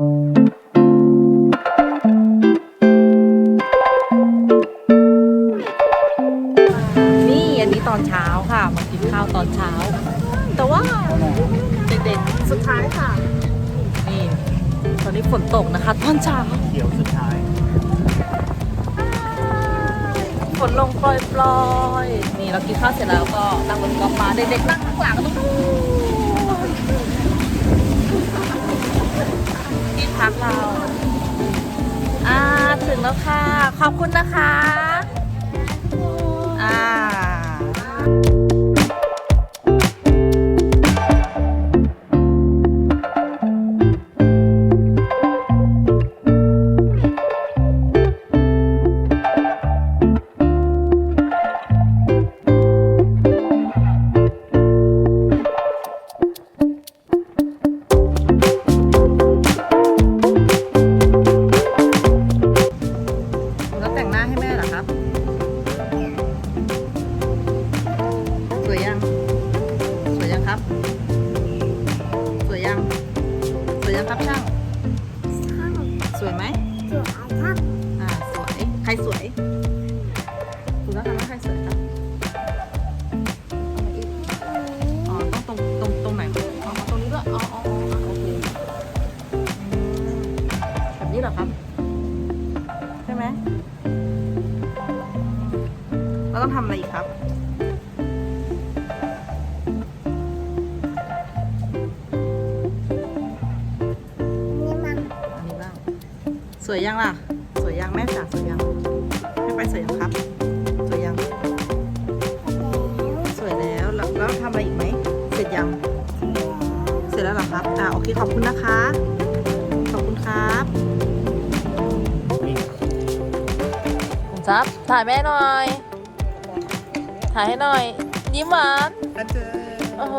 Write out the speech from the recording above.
นี่อันนี้ตอนเช้าค่ะ มากินข้าวตอนเช้า แต่ว่าเด็กๆสุดท้ายค่ะ นี่ตอนนี้ฝนตกนะคะตอนเช้าเดี๋ยวสุดท้าย ฝนลงปล่อยๆนี่เรากินข้าวเสร็จแล้วก็นั่งบนกอล์ฟมาเด็กๆนั่งข้างหลังตรงนู้นที่ พักเรา อ่า ถึงแล้วค่ะ ขอบคุณนะคะ ครับช่างสวยไหมอ่าสวย ใครสวยคุณแล้วทำให้ใครสวยครับอ๋อต้องตรงตรงตรงไหนอ๋อตรงนี้ด้วยอ๋ออ๋ออ๋อโอเคอืมแบบนี้เหรอครับ ใช่ไหมเราต้องทำอะไรอีกครับ วยยังล่ะ สวยยังแม่จ๋าสวยยังไม่ไปสวยยังครับ สวยยัง สวยแล้วแล้วแล้วทำอะไรอีกไหมเสร็จยัง เสร็จแล้วเหรอครับอ่าโอเคขอบคุณนะคะ ขอบคุณครับนี่คุณซับถ่ายแม่หน่อย ถ่ายให้หน่อย ยิ้มหวานอาจารโอ้โห